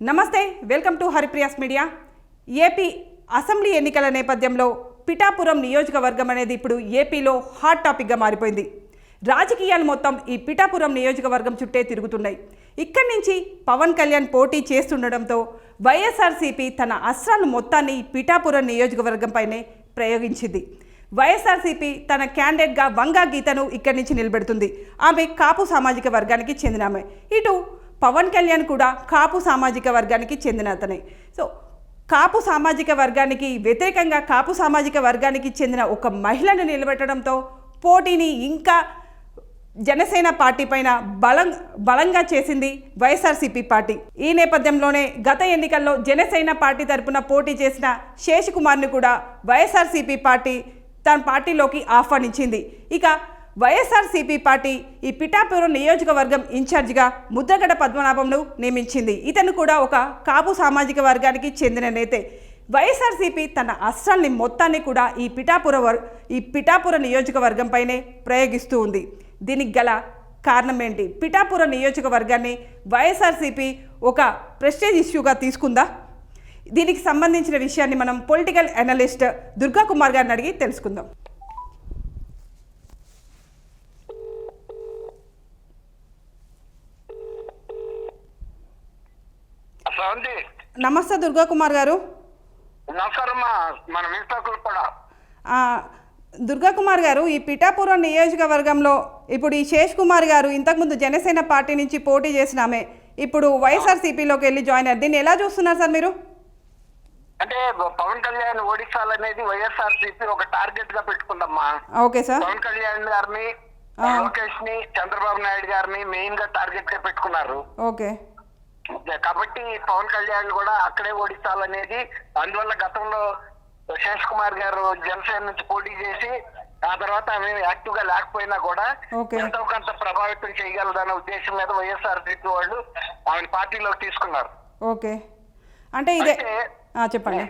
నమస్తే welcome to Haripriya's media. AP assembly ఎన్నికల నేపథ్యంలో పిఠాపురం నియోజకవర్గం అనేది ఇప్పుడు ఏపీలో హాట్ టాపిక్గా మారిపోయింది. రాజకీయాలు మొత్తం ఈ పిఠాపురం నియోజకవర్గం చుట్టే తిరుగుతున్నాయి. ఇక్కడి నుంచి పవన్ కళ్యాణ్ పోటీ చేస్తుండడంతో వైఎస్ఆర్సీపీ తన అస్త్రాలు మొత్తాన్ని పిఠాపురం నియోజకవర్గంపైనే ప్రయోగించింది. వైఎస్ఆర్సీపీ తన క్యాండిడేట్గా వంగా గీతను ఇక్కడి నుంచి నిలబెడుతుంది. ఆమె కాపు సామాజిక వర్గానికి చెందిన ఆమె. ఇటు పవన్ కళ్యాణ్ కూడా కాపు సామాజిక వర్గానికి చెందిన అతనే. సో కాపు సామాజిక వర్గానికి వ్యతిరేకంగా కాపు సామాజిక వర్గానికి చెందిన ఒక మహిళను నిలబెట్టడంతో పోటీని ఇంకా జనసేన పార్టీ పైన బలం బలంగా చేసింది వైఎస్ఆర్సీపీ పార్టీ. ఈ నేపథ్యంలోనే గత ఎన్నికల్లో జనసేన పార్టీ తరపున పోటీ చేసిన శేష్ కుమార్ని కూడా వైఎస్ఆర్సీపీ పార్టీ తన పార్టీలోకి ఆహ్వానించింది. ఇక వైఎస్ఆర్సీపీ పార్టీ ఈ పిఠాపురం నియోజకవర్గం ఇన్ఛార్జిగా ముద్రగడ పద్మనాభంను నియమించింది. ఇతను కూడా ఒక కాపు సామాజిక వర్గానికి చెందిన నేతే. వైఎస్ఆర్సీపీ తన అస్త్రాల్ని మొత్తాన్ని కూడా ఈ పిఠాపుర వర్ ఈ పిఠాపుర నియోజకవర్గంపైనే ప్రయోగిస్తూ ఉంది. దీనికి గల కారణం ఏంటి పిఠాపుర నియోజకవర్గాన్ని వైఎస్ఆర్సీపీ ఒక ప్రెస్టేజ్ ఇష్యూగా తీసుకుందా? దీనికి సంబంధించిన విషయాన్ని మనం పొలిటికల్ అనలిస్ట్ దుర్గా కుమార్ గారిని అడిగి తెలుసుకుందాం. నమస్తే దుర్గా కుమార్ గారు. దుర్గా కుమార్ గారు ఈ పిఠాపురం నియోజకవర్గంలో ఇప్పుడు ఈ శేష్ కుమార్ గారు ఇంతకుముందు జనసేన పార్టీ నుంచి పోటీ చేసిన ఆమె ఇప్పుడు వైఎస్ఆర్సీపీలోకి వెళ్ళి జాయిన్ అయ్యారు. దీన్ని ఎలా చూస్తున్నారు సార్ మీరు? అంటే పవన్ కళ్యాణ్ ఓడించాలనేది వైఎస్ఆర్ సిపి ఒక టార్గెట్గా పెట్టుకుందమ్మా. Okay sir. పవన్ కళ్యాణ్ గారిని. లోకేష్ని చంద్రబాబు నాయుడు గారిని మెయిన్గా టార్గెట్గా పెట్టుకున్నారు. ఓకే. కాబట్టి పవన్ కళ్యాణ్ కూడా అక్కడే ఓడించాలనేది అందువల్ల గతంలో శేష్ కుమార్ గారు జనసేన నుంచి పోటీ చేసి ఆ తర్వాత ఆమె యాక్టివ్గా లేకపోయినా కూడా. ఎంతో కొంత ప్రభావితం చేయగలదన్న ఉద్దేశం మీద వైఎస్ఆర్ సిపి వాళ్ళు ఆమెను పార్టీలోకి తీసుకున్నారు. ఓకే. అంటే ఇదే చెప్పండి.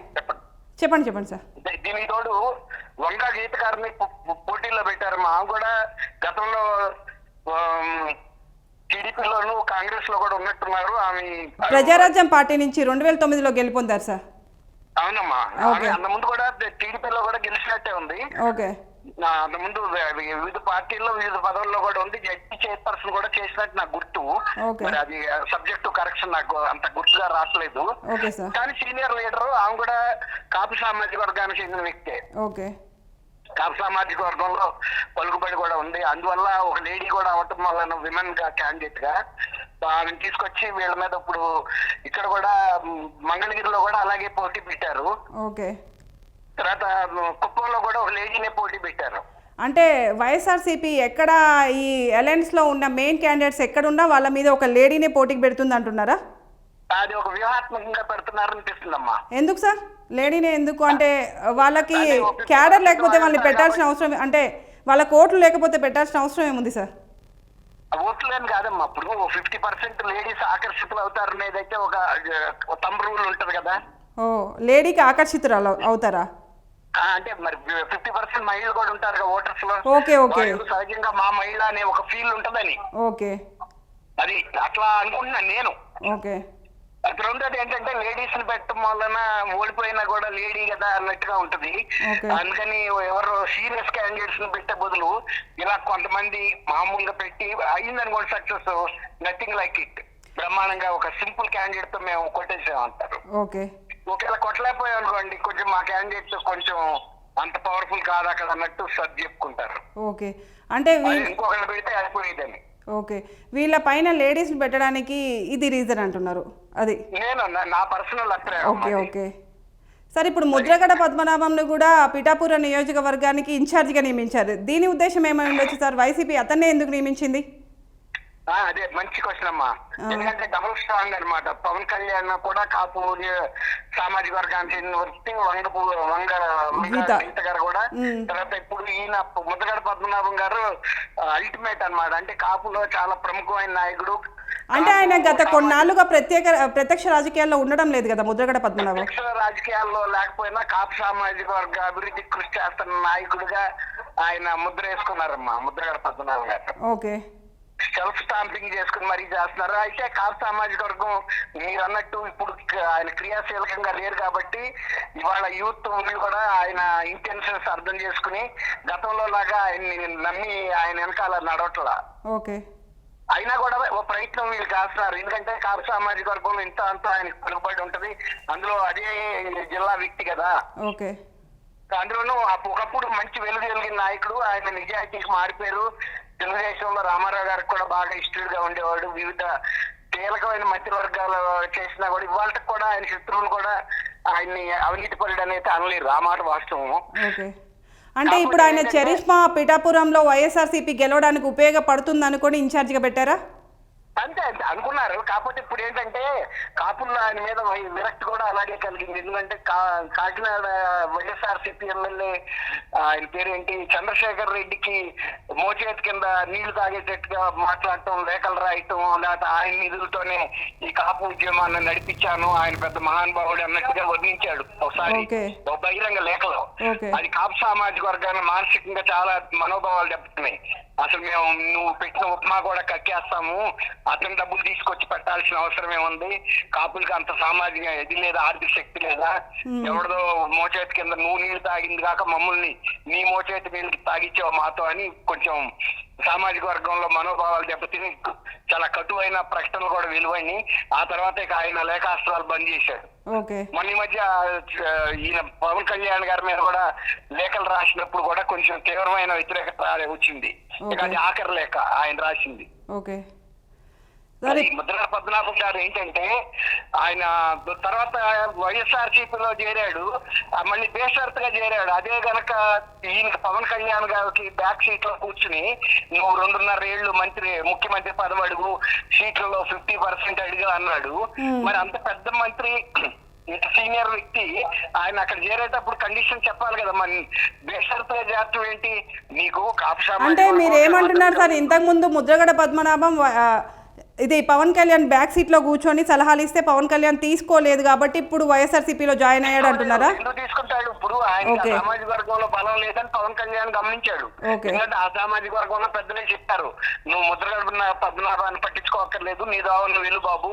చెప్పండి. చెప్పండి సార్. దీ- దీనికి తోడు వంగ గీత గారిని పోటీలో పెట్టారు. మా ఆమె కూడా గతంలో టీడీపీలోను కాంగ్రెస్లో కూడా ఉన్నట్టున్నారు. ఆమె ప్రజారాజ్యం పార్టీ నుంచి రెండు వేల తొమ్మిదిలో గెలుపొందారు సార్. అవునమ్మా. ఆమె అంత ముందు కూడా టీడీపీలో కూడా గెలిచినట్టే ఉంది. ఓకే. అంత ముందు వివిధ పార్టీల్లో వివిధ పదవుల్లో కూడా ఉంది. జడ్జి చైర్పర్సన్ కూడా చేసినట్టు నాకు గుర్తు. మరి అది సబ్జెక్ట్ కరెక్షన్ నాకు అంత గుర్తుగా రావట్లేదు. కానీ సీనియర్ లీడర్ ఆమె కూడా కాపు సామాజిక వర్గానికి చెందిన వ్యక్తే. ఓకే. కాపు సామాజిక వర్గంలో పలుకుబడి కూడా ఉంది. అందువల్ల ఒక లేడీ కూడా అవటం వలన విమెన్గా క్యాండిడేట్గా ఆమెను తీసుకొచ్చి వీళ్ళ మీద ఇప్పుడు ఇక్కడ కూడా మంగళగిరిలో కూడా అలాగే పోటీ పెట్టారు. ఓకే. తర్వాత కుప్పంలో కూడా ఒక లేడీనే పోటీ పెట్టారు. అంటే వైఎస్ఆర్సీపీ ఎక్కడ ఈ అలయన్స్లో ఉన్న మెయిన్ క్యాండిడేట్స్ ఎక్కడున్నా వాళ్ళ మీద ఒక లేడీనే పోటీకి పెడుతుంది అంటున్నారా? అది ఒక వ్యూహాత్మకంగా పెడుతున్నారనిపిస్తుందమ్మా. ఎందుకు సార్? లేడీనే ఎందుకు? అంటే వాళ్ళకి క్యాడర్ లేకపోతే వాళ్ళని వాళ్ళు పెట్టాల్సిన అవసరం అంటే వాళ్ళ కోట్లు లేకపోతే పెట్టాల్సిన అవసరం ఏముంది సార్? ఓట్లేని కాదమ్మా. ఇప్పుడు ఫిఫ్టీ పర్సెంట్ లేడీస్ ఆకర్షితులు అవుతారు అనేది అయితే ఒక తమ్ రూల్ ఉంటది కదా. ఓ లేడీకి ఆకర్షితురాలు అవుతారా? అంటే మరి ఫిఫ్టీ పర్సెంట్ మహిళలు కూడా ఉంటారు కదా ఓటర్స్లో ఓకే, ఓకే. సహజంగా మా మహిళ అనే ఒక ఫీల్ ఉంటదని. ఓకే. అది అట్లా అనుకుంటున్నాను నేను. ఓకే. రెండోది ఏంటంటే లేడీస్ని పెట్టడం వలన ఓడిపోయినా కూడా లేడీ కదా అన్నట్టుగా ఉంటది. అందుకని ఎవరు సీరియస్ క్యాండిడేట్స్ని పెట్టే బదులు ఇలా కొంతమంది మామూలుగా పెట్టి అయిందనుకోండి సక్సెస్ నథింగ్ లైక్ ఇట్. బ్రహ్మాండంగా ఒక సింపుల్ క్యాండిడేట్తో మేము కొట్టేసాం అంటారు ఓకే. ఒకవేళ కొట్టలేకపోయాం అనుకోండి కొంచెం మా క్యాండిడేట్ కొంచెం అంత పవర్ఫుల్ కాదా కదా అన్నట్టు సర్ది చెప్పుకుంటారు. ఓకే. అంటే ఇంకొకరిని పెడితే అయిపోయేదని. ఓకే. వీళ్ళ పైన లేడీస్ని పెట్టడానికి ఇది రీజన్ అంటున్నారు. అది. నేను నా- పర్సనల్ ఓకే. ఓకే. సార్ ఇప్పుడు ముద్రగడ పద్మనాభంను కూడా పిఠాపురం నియోజకవర్గానికి ఇన్ఛార్జిగా నియమించారు. దీని ఉద్దేశం ఏమై ఉండొచ్చు సార్? వైసీపీ అతన్నే ఎందుకు నియమించింది? అదే మంచి క్వశ్చన్ అమ్మా. ఎందుకంటే డబుల్ స్ట్రాంగ్ అన్నమాట. పవన్ కళ్యాణ్ కూడా కాపు సామాజిక వర్గానికి వ్యక్తి వంగ వంగ గీత. గీత గారు కూడా. తర్వాత ఇప్పుడు ఈయన ముద్దగడ పద్మనాభం గారు అల్టిమేట్ అన్నమాట. అంటే కాపులో చాలా ప్రముఖమైన నాయకుడు. అంటే ఆయన గత కొన్నాళ్ళుగా ప్రత్యేక ప్రత్యక్ష రాజకీయాల్లో ఉండడం లేదు కదా ముద్రగడ పద్మనాభం. ప్రత్యక్ష రాజకీయాల్లో లేకపోయినా కాపు సామాజిక వర్గ అభివృద్ధి కృషి చేస్తున్న నాయకుడిగా ఆయన ముద్ర వేసుకున్నారమ్మా ముద్రగడ పద్మనాభం గారు. ఓకే. సెల్ఫ్ స్టాంపింగ్ చేసుకుని మరీ చేస్తున్నారు? అయితే కాపు సామాజిక వర్గం మీరు అన్నట్టు ఇప్పుడు ఆయన క్రియాశీలకంగా లేరు కాబట్టి ఇవాళ యూత్ వీళ్ళు కూడా ఆయన ఇంటెన్షన్స్ అర్థం చేసుకుని గతంలో లాగా ఆయన్ని నమ్మి ఆయన వెనకాల నడవట్లా. ఓకే. అయినా కూడా ఓ ప్రయత్నం వీళ్ళు చేస్తున్నారు. ఎందుకంటే కాపు సామాజిక వర్గంలో ఇంత అంత ఆయనకు పలుకుబడి ఉంటది. అందులో అదే జిల్లా వ్యక్తి కదా. ఓకే. అందులోనూ ఒకప్పుడు మంచి వెలుగు వెలిగిన నాయకుడు ఆయన నిజాయితీకి మారిపోయారు. తెలుగుదేశంలో రామారావు గారికి కూడా బాగా ఇష్టడుగా ఉండేవాడు. వివిధ కీలకమైన మంత్రివర్గాలు చేసినా కూడా ఇవాళ కూడా ఆయన శత్రువులు కూడా ఆయన్ని అవినీతి పరుడు అనేది అనలేరు. ఆ మాట వాస్తవం ఓకే. అంటే ఇప్పుడు ఆయన చరిష్మా పిఠాపురంలో వైఎస్ఆర్సీపీ గెలవడానికి ఉపయోగపడుతుంది అనుకొని ఇన్ఛార్జిగా పెట్టారా? అంతే అంతే. అనుకున్నారు. కాకపోతే ఇప్పుడు ఏంటంటే కాపుల్లో ఆయన మీద విరక్తి కూడా అలాగే కలిగింది. ఎందుకంటే కా- కాకినాడ వైఎస్ఆర్ సిపి ఎమ్మెల్యే ఆయన పేరేంటి? చంద్రశేఖర్ రెడ్డికి మోచేతి కింద నీళ్ళు తాగేటట్టుగా మాట్లాడటం లేఖలు రాయటం లేకపోతే ఆయన నిధులతోనే ఈ కాపు ఉద్యమాన్ని నడిపించాను. ఆయన పెద్ద మహానుభావుడు అన్నట్టుగా వర్ణించాడు ఒకసారి. బహిరంగ లేఖలో. అది కాపు సామాజిక వర్గాన్ని మానసికంగా చాలా మనోభావాలు దెబ్బతున్నాయి. అసలు మేము నువ్వు పెట్టిన ఉప్మా కూడా కక్కేస్తాము. అతను డబ్బులు తీసుకొచ్చి పెట్టాల్సిన అవసరం ఏముంది? కాపులకి అంత సామాజిక ఇది లేదా ఆర్థిక శక్తి లేదా? ఎవరిదో మోచేతి కింద నువ్వు నీళ్ళు తాగింది కాక మమ్మల్ని నీ మోచేతి నీళ్ళకి తాగిచ్చావు మాతో అని కొంచెం సామాజిక వర్గంలో మనోభావాలు దెబ్బతిని చాలా కటువైన ప్రకటనలు కూడా వెలువని ఆ తర్వాత ఇక ఆయన లేఖాస్త్రాలు బంద్ చేశాడు మొన్న మధ్య ఈయన పవన్ కళ్యాణ్ గారి మీద కూడా లేఖలు రాసినప్పుడు కూడా కొంచెం తీవ్రమైన వ్యతిరేకత వచ్చింది. ఇక అది ఆఖరి లేఖ ఆయన రాసింది. ముద్ర పద్మనాభం గారు ఏంటంటే ఆయన తర్వాత వైఎస్ఆర్లో చేరాడు మళ్ళీ బేషరతుగా చేరాడు. అదే గనక ఈయన పవన్ కళ్యాణ్ గారికి బ్యాక్ సీట్లో కూర్చుని నువ్వు రెండున్నర ఏళ్ళు మంత్రి ముఖ్యమంత్రి పదవి అడుగు సీట్లలో ఫిఫ్టీ పర్సెంట్ అడిగా అన్నాడు. మరి అంత పెద్ద మంత్రి ఇంత సీనియర్ వ్యక్తి ఆయన అక్కడ చేరేటప్పుడు కండిషన్ చెప్పాలి కదా మరి. బేషరతుగా చేరటం ఏంటి? నీకు కాపు అంటే మీరు ఏమంటున్నారు సార్? ఇంతకుముందు ముద్రగడ పద్మనాభం ఇది పవన్ కళ్యాణ్ బ్యాక్ సీట్లో కూర్చొని సలహాలు ఇస్తే పవన్ కళ్యాణ్ తీసుకోలేదు కాబట్టి ఇప్పుడు వైఎస్ఆర్సీపీలో జాయిన్ అయ్యాడు అంటున్నారా? ఎందుకు తీసుకుంటాడు? ఇప్పుడు ఆయన. సామాజిక వర్గంలో బలం లేదని పవన్ కళ్యాణ్ గమనించాడు. ఎందుకంటే ఆ సామాజిక వర్గంలో పెద్దలే చెప్పారు. నువ్వు ముద్రగడ పద్మనాభాన్ని పట్టించుకోక్కర్లేదు. నీ దావ నువ్వు వెళ్ళు బాబు.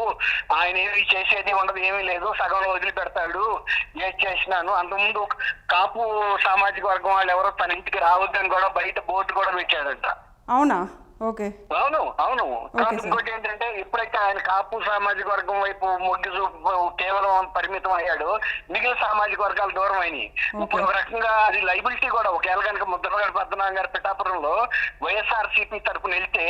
ఆయన ఏమి చేసేది ఉండదు ఏమీ లేదు. సగంలో వదిలిపెడతాడు. ఏది చేసినాను? అంతకుముందు కాపు సామాజిక వర్గం వాళ్ళు ఎవరో తన ఇంటికి రావద్దని కూడా బయట బోర్డు కూడా పెట్టాడంట. అవునా? ఓకే. అవును అవును. ఇంకోటి ఏంటంటే ఎప్పుడైతే ఆయన కాపు సామాజిక వర్గం వైపు మొగ్గు చూపు కేవలం పరిమితం అయ్యాడు. మిగిలిన సామాజిక వర్గాలు దూరం అయినాయి. ఇప్పుడు ఒక రకంగా అది లైబిలిటీ కూడా ఒకవేళ కనుక ముద్రగడ పద్మనాభం గారి పిఠాపురంలో వైఎస్ఆర్ సిపి తరపున వెళ్తే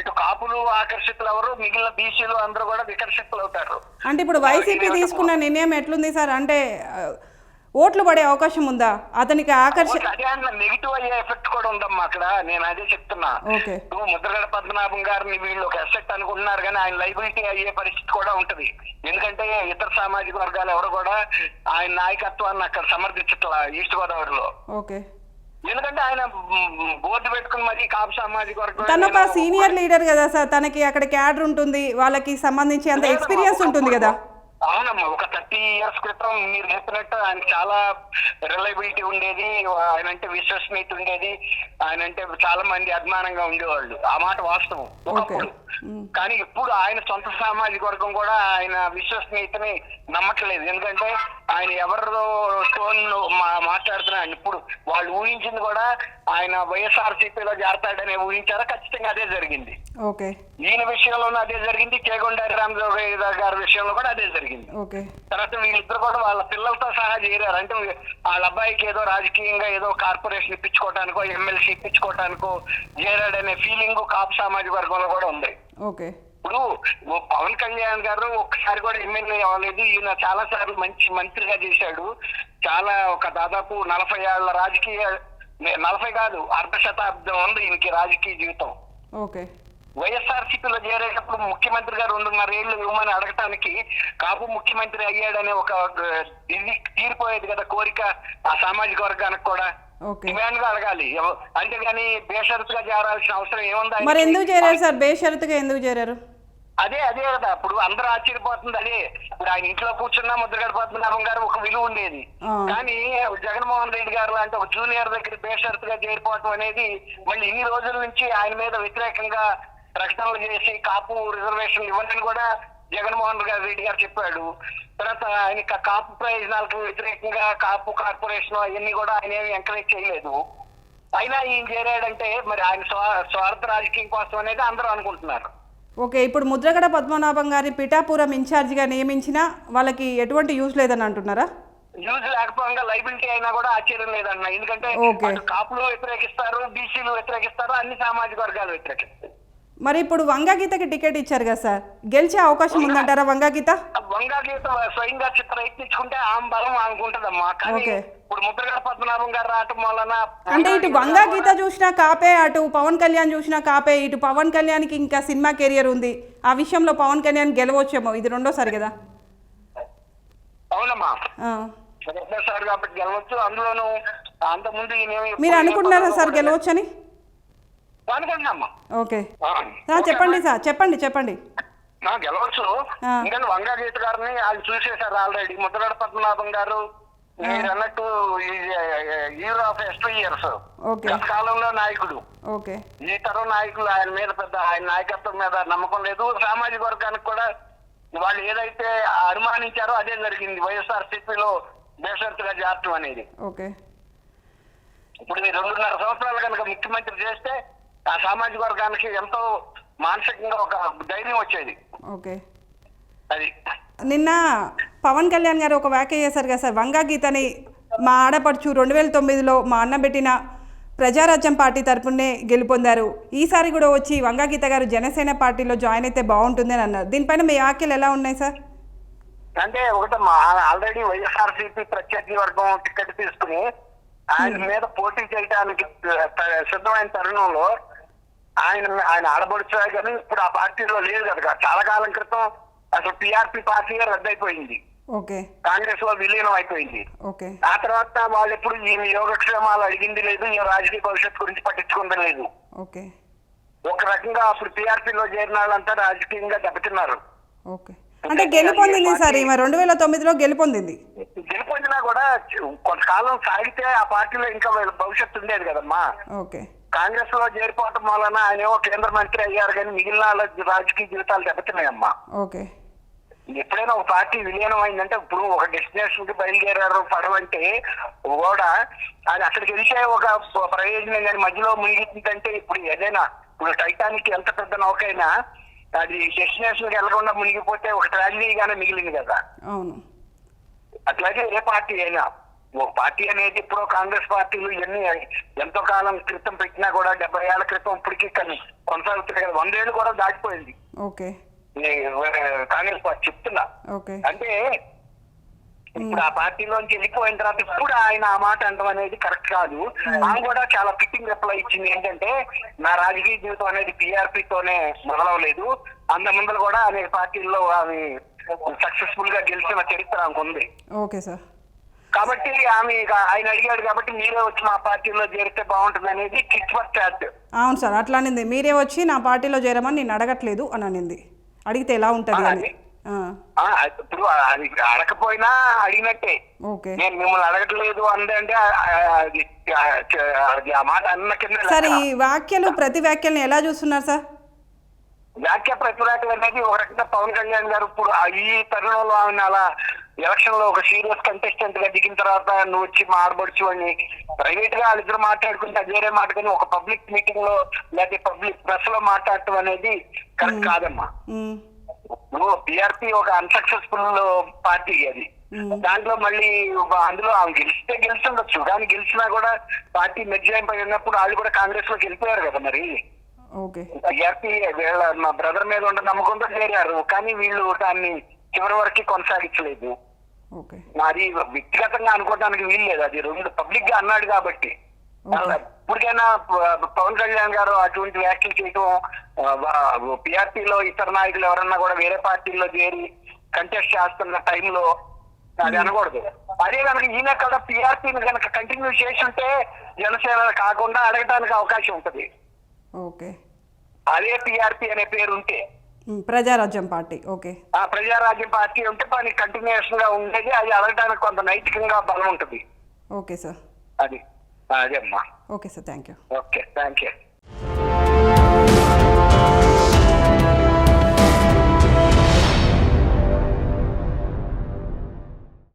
ఇటు కాపులు ఆకర్షితులు ఎవరు మిగిలిన బీసీలు అందరూ కూడా వికర్షితులు అవుతారు. అంటే ఇప్పుడు వైసీపీ తీసుకున్న నిర్ణయం ఎట్లుంది సార్? అంటే ఓట్లు పడే అవకాశం ఉందా? అతనికి ఆకర్ష అదే అన్న నెగిటివ్ అయ్యే ఎఫెక్ట్ కూడా ఉందమ్మా అక్కడ. నేను అదే చెప్తున్నా. నువ్వు ముద్రగడ పద్మనాభం గారిని వీళ్ళు ఒక అసెట్ అనుకుంటున్నారు కానీ ఆయన లైబిలిటీ అయ్యే పరిస్థితి కూడా ఉంటది. ఎందుకంటే ఇతర సామాజిక వర్గాలు ఎవరు కూడా ఆయన నాయకత్వాన్ని అక్కడ సమర్థించట్లా ఈస్ట్ గోదావరిలో ఓకే. ఎందుకంటే ఆయన బోర్డు పెట్టుకుని మరి కాపు సామాజిక వర్గం తను ఒక సీనియర్ లీడర్ కదా సార్. తనకి అక్కడ క్యాడర్ ఉంటుంది. వాళ్ళకి సంబంధించి అంత ఎక్స్పీరియన్స్ ఉంటుంది కదా. అవునమ్మా ఒక థర్టీ ఇయర్స్ క్రితం మీరు చెప్పినట్టు ఆయన చాలా రిలయబిలిటీ ఉండేది ఆయన అంటే విశ్వసనీయత ఉండేది ఆయన అంటే చాలా మంది అభిమానంగా ఉండేవాళ్ళు. ఆ మాట వాస్తవం. ఒకప్పుడు. కానీ ఇప్పుడు ఆయన సొంత సామాజిక వర్గం కూడా ఆయన విశ్వసనీయతని నమ్మట్లేదు. ఎందుకంటే ఆయన ఎవరిదో టోన్ మాట్లాడుతున్నాడు ఇప్పుడు వాళ్ళు ఊహించింది కూడా ఆయన వైఎస్ఆర్సీపీలో చేరతాడని ఊహించారా? ఖచ్చితంగా అదే జరిగింది. ఈయన విషయంలోనూ అదే జరిగింది. చేగొండారి రామదేవ్ గారి విషయంలో కూడా అదే జరిగింది. ఓకే. తర్వాత వీళ్ళిద్దరు కూడా వాళ్ళ పిల్లలతో సహా చేరారు. అంటే వాళ్ళ అబ్బాయికి ఏదో రాజకీయంగా ఏదో కార్పొరేషన్ ఇప్పించుకోవటానికో ఎమ్మెల్సీ ఇప్పించుకోవటానికో చేరాడనే ఫీలింగ్ కాపు సామాజిక వర్గంలో కూడా ఉంది. ఓకే. ఇప్పుడు పవన్ కళ్యాణ్ గారు ఒక్కసారి కూడా ఎమ్మెల్యే అవ్వలేదు. ఈయన చాలా సార్లు మంచి మంత్రిగా చేశాడు. చాలా ఒక దాదాపు నలభై ఏళ్ళ రాజకీయ నలభై కాదు అర్ధ శతాబ్దం ఉంది ఈయనకి రాజకీయ జీవితం. ఓకే. వైఎస్ఆర్సీపీలో చేరేటప్పుడు ముఖ్యమంత్రి గారు రెండున్నర ఏళ్ళు ఇవ్వమని అడగటానికి కాపు ముఖ్యమంత్రి అయ్యాడనే ఒక ఇది తీరిపోయేది కదా కోరిక ఆ సామాజిక వర్గానికి కూడా. డిమాండ్గా అడగాలి. అంతేగాని బేషరతుగా చేరాల్సిన అవసరం ఏముంది? మరి ఎందుకు చేరారు సార్? బేషరతుగా ఎందుకు చేరారు? అదే అదే కదా. ఇప్పుడు అందరూ ఆశ్చర్యపోతుంది అదే ఇప్పుడు ఆయన ఇంట్లో కూర్చున్న ముద్రగడ పద్మనాభం గారు ఒక విలువ ఉండేది. కానీ జగన్మోహన్ రెడ్డి గారు లాంటి ఒక జూనియర్ దగ్గర బేషరతుగా చేరిపోవటం అనేది మళ్ళీ ఇన్ని రోజుల నుంచి ఆయన మీద వ్యతిరేకంగా ప్రకటనలు చేసి కాపు రిజర్వేషన్ ఇవ్వనని కూడా జగన్మోహన్ గారు రెడ్డి గారు చెప్పాడు. తర్వాత ఆయన కాపు ప్రయోజనాలకు వ్యతిరేకంగా కాపు కార్పొరేషన్ అవన్నీ కూడా ఆయన ఏమి ఎంకరేజ్ చేయలేదు. అయినా ఈయన చేరాడంటే మరి ఆయన స్వా- స్వార్థ రాజకీయం కోసం అనేది అందరూ అనుకుంటున్నారు. ఓకే ఇప్పుడు ముద్రగడ పద్మనాభం గారిని పిఠాపురం ఇన్ఛార్జిగా నియమించినా వాళ్ళకి ఎటువంటి యూస్ లేదని అంటున్నారా? యూజ్ లేకపోగా లైబిలిటీ అయినా కూడా ఆశ్చర్యం లేదన్న. ఎందుకంటే కాపులు వ్యతిరేకిస్తారు బీసీలు వ్యతిరేకిస్తారు అన్ని సామాజిక వర్గాలు వ్యతిరేకిస్తారు. మరి ఇప్పుడు వంగగీతకి టికెట్ ఇచ్చారు కదా సార్. గెలిచే అవకాశం ఉందంటారా వంగగీత? వంగా గీత స్వయంగా చిత్ర ఎత్తించుకుంటే ఆమె బలం కానీ Okay. ఇప్పుడు ముద్రగడ పద్మనాభం గారు రావటం వలన అంటే ఇటు వంగా గీత చూసినా కాపే అటు పవన్ కళ్యాణ్ చూసినా కాపే ఇటు పవన్ కళ్యాణ్కి ఇంకా సినిమా కెరియర్ ఉంది. ఆ విషయంలో పవన్ కళ్యాణ్ గెలవచ్చేమో. ఇది రెండోసారి కదా? అవునమ్మా. కాబట్టి గెలవచ్చు. అందులోనూ అంతకుముందు మీరు అనుకుంటున్నారా సార్ గెలవచ్చని? అనుకుంటున్నామ్మా. ఓకే. చెప్పండి సార్ చెప్పండి చెప్పండి. ఆ, గెలవచ్చు. ఆ. ఎందుకంటే వంగా గీత గారిని వాళ్ళు చూసేశారు ఆల్రెడీ ముద్రగడ పద్మనాభం గారు మీరు అన్నట్టు ఇయర్ ఆఫ్ ఎస్ట్ ఇయర్స్ కాలంలో నాయకుడు. ఈ తరం నాయకులు ఆయన మీద పెద్ద ఆయన నాయకత్వం మీద నమ్మకం లేదు. సామాజిక వర్గానికి కూడా వాళ్ళు ఏదైతే అనుమానించారో అదే జరిగింది. వైఎస్ఆర్ సిపిలో బేషరతుగా చేరటం అనేది. ఓకే. ఇప్పుడు రెండున్నర సంవత్సరాలు కనుక ముఖ్యమంత్రి చేస్తే ఆ సామాజిక వర్గానికి ఎంతో మానసికంగా ఒక ధైర్యం వచ్చేది. ఓకే. అది. నిన్న పవన్ కళ్యాణ్ గారు ఒక వ్యాఖ్య చేశారు కదా సార్ వంగా గీతని మా ఆడపడుచు రెండు వేల తొమ్మిదిలో మా అన్న పెట్టిన ప్రజారాజ్యం పార్టీ తరపునే గెలుపొందారు. ఈసారి కూడా వచ్చి వంగా గీత గారు జనసేన పార్టీలో జాయిన్ అయితే బాగుంటుందని అన్నారు. దీనిపైన మీ వ్యాఖ్యలు ఎలా ఉన్నాయి సార్? అంటే ఒకటమ్మా ఆల్రెడీ వైఎస్ఆర్ సిపి ప్రత్యర్థి వర్గం టికెట్ తీసుకుని ఆయన మీద పోటీ చేయడానికి సిద్ధమైన తరుణంలో ఆయన ఆయన ఆడబడుచా కానీ ఇప్పుడు ఆ పార్టీలో లేదు కదా. చాలా కాలం క్రితం అసలు పిఆర్పి పార్టీ రద్దయిపోయింది. కాంగ్రెస్లో విలీనం అయిపోయింది. ఆ తర్వాత వాళ్ళు ఎప్పుడు ఈ యోగక్షేమాలు అడిగింది లేదు ఈ రాజకీయ భవిష్యత్తు గురించి పట్టించుకుంటం లేదు. ఒక రకంగా అప్పుడు పిఆర్పీలో చేరిన వాళ్ళంతా రాజకీయంగా దెబ్బతిన్నారు. అంటే గెలుపొందింది సార్ ఈమె. రెండు వేల తొమ్మిదిలో గెలుపొందింది గెలుపొందినా కూడా కొంతకాలం సాగితే ఆ పార్టీలో ఇంకా భవిష్యత్తు ఉండేది కదమ్మా. ఓకే. కాంగ్రెస్లో చేరిపోవటం వలన ఆయన ఏమో కేంద్ర మంత్రి అయ్యారు కానీ మిగిలిన రాజకీయ జీవితాలు దెబ్బతిన్నాయమ్మా. ఓకే. ఎప్పుడైనా ఒక పార్టీ విలీనం అయిందంటే ఇప్పుడు ఒక డెస్టినేషన్కి బయలుదేరారు పడవంటే కూడా అది అక్కడికి వెళ్తే ఒక ప్రయోజనం కానీ మధ్యలో మునిగిందంటే ఇప్పుడు ఏదైనా ఇప్పుడు టైటానిక్ ఎంత పెద్ద నౌకైనా అది డెస్టినేషన్కి వెళ్ళకుండా మునిగిపోతే ఒక ట్రాజడీగానే మిగిలింది కదా. అవును. అట్లాగే ఏ పార్టీ అయినా. ఓ పార్టీ అనేది ఇప్పుడు కాంగ్రెస్ పార్టీలు ఇవన్నీ ఎంతో కాలం క్రితం పెట్టినా కూడా డెబ్బై ఏళ్ళ క్రితం ఇప్పటికీ కానీ కొనసాగుతున్నాయి కదా. వందేళ్ళు కూడా దాటిపోయింది. ఓకే. కాంగ్రెస్ పార్టీ చెప్తున్నా. అంటే ఇప్పుడు ఆ పార్టీలోంచి వెళ్ళిపోయిన తర్వాత ఇప్పుడు ఆయన ఆ మాట అనడం అనేది కరెక్ట్ కాదు. ఆమె కూడా చాలా ఫిట్టింగ్ రిప్లై ఇచ్చింది. ఏంటంటే నా రాజకీయ జీవితం అనేది PRP తోనే మొదలవలేదు. అంత ముందర కూడా అనేక పార్టీల్లో ఆమె సక్సెస్ఫుల్గా గెలిచిన చరిత్ర ఆమెకు ఉంది. Okay sir. కాబట్టి ఆమె ఆయన అడిగాడు కాబట్టి మీరే వచ్చి మా పార్టీలో చేరితే బాగుంటుంది అనేది కిట్ ఫర్ చాట్ అవును సార్ అట్లా అనింది. మీరే వచ్చి నా పార్టీలో చేరమని నేను అడగట్లేదు అని అనింది. అడిగితే ఎలా ఉంటుంది అని. ఇప్పుడు అది అడగకపోయినా అడిగినట్టే. ఓకే. నేను మిమ్మల్ని అడగట్లేదు అందంటే అది ఆ- మాట అన్న కింద సార్. ఈ వ్యాఖ్యలు ప్రతి వ్యాఖ్యల్ని ఎలా చూస్తున్నారు సార్? వ్యాఖ్య ప్రతివ్యాఖ్యలు అనేది ఒక రకంగా పవన్ కళ్యాణ్ గారు ఇప్పుడు ఈ తరుణంలో ఆయన అలా ఎలక్షన్లో ఒక సీరియస్ కంటెస్టెంట్గా దిగిన తర్వాత నువ్వు వచ్చి మాడబడుచు అని ప్రైవేట్గా వాళ్ళిద్దరు మాట్లాడుకుంటే అది వేరే మాట కానీ ఒక పబ్లిక్ మీటింగ్లో లేకపోతే పబ్లిక్ ప్రెస్లో మాట్లాడటం అనేది కరెక్ట్ కాదమ్మా. ఇప్పుడు పిఆర్పి ఒక అన్సక్సెస్ఫుల్ పార్టీ అది. దాంట్లో మళ్ళీ అందులో ఆమె గెలిస్తే గెలిచుండొచ్చు కానీ గెలిచినా కూడా పార్టీ మెజ్జాయింపై ఉన్నప్పుడు వాళ్ళు కూడా కాంగ్రెస్లోకి వెళ్ళిపోయారు కదా మరి. వీళ్ళ మా బ్రదర్ మీద ఉన్న నమ్మకంతో చేరారు కానీ వీళ్ళు దాన్ని చివరి వరకు కొనసాగించలేదు. అది వ్యక్తిగతంగా అనుకోవడానికి వీలు లేదు. అది రెండు పబ్లిక్గా అన్నాడు కాబట్టి. ఇప్పటికైనా ప- పవన్ కళ్యాణ్ గారు అటువంటి వ్యాఖ్యలు చేయటం పిఆర్పీ లో ఇతర నాయకులు ఎవరన్నా కూడా వేరే పార్టీల్లో చేరి కంటెస్ట్ చేస్తున్న టైంలో అది అనకూడదు. అదే కనుక ఈయన కదా పిఆర్పీని కనుక కంటిన్యూ చేసి ఉంటే జనసేన కాకుండా అడగడానికి అవకాశం ఉంటుంది. అదే పిఆర్పీ అనే పేరు ఉంటే ప్రజారాజ్యం పార్టీ ఓకే. ఆ ప్రజారాజ్యం పార్టీ ఉంటే పని కంటిన్యూషన్గా ఉండేది అది అడగడానికి కొంత నైతికంగా బలం ఉంటుంది. Okay sir. అది. అదే అమ్మా. Okay sir thank you. Okay thank you.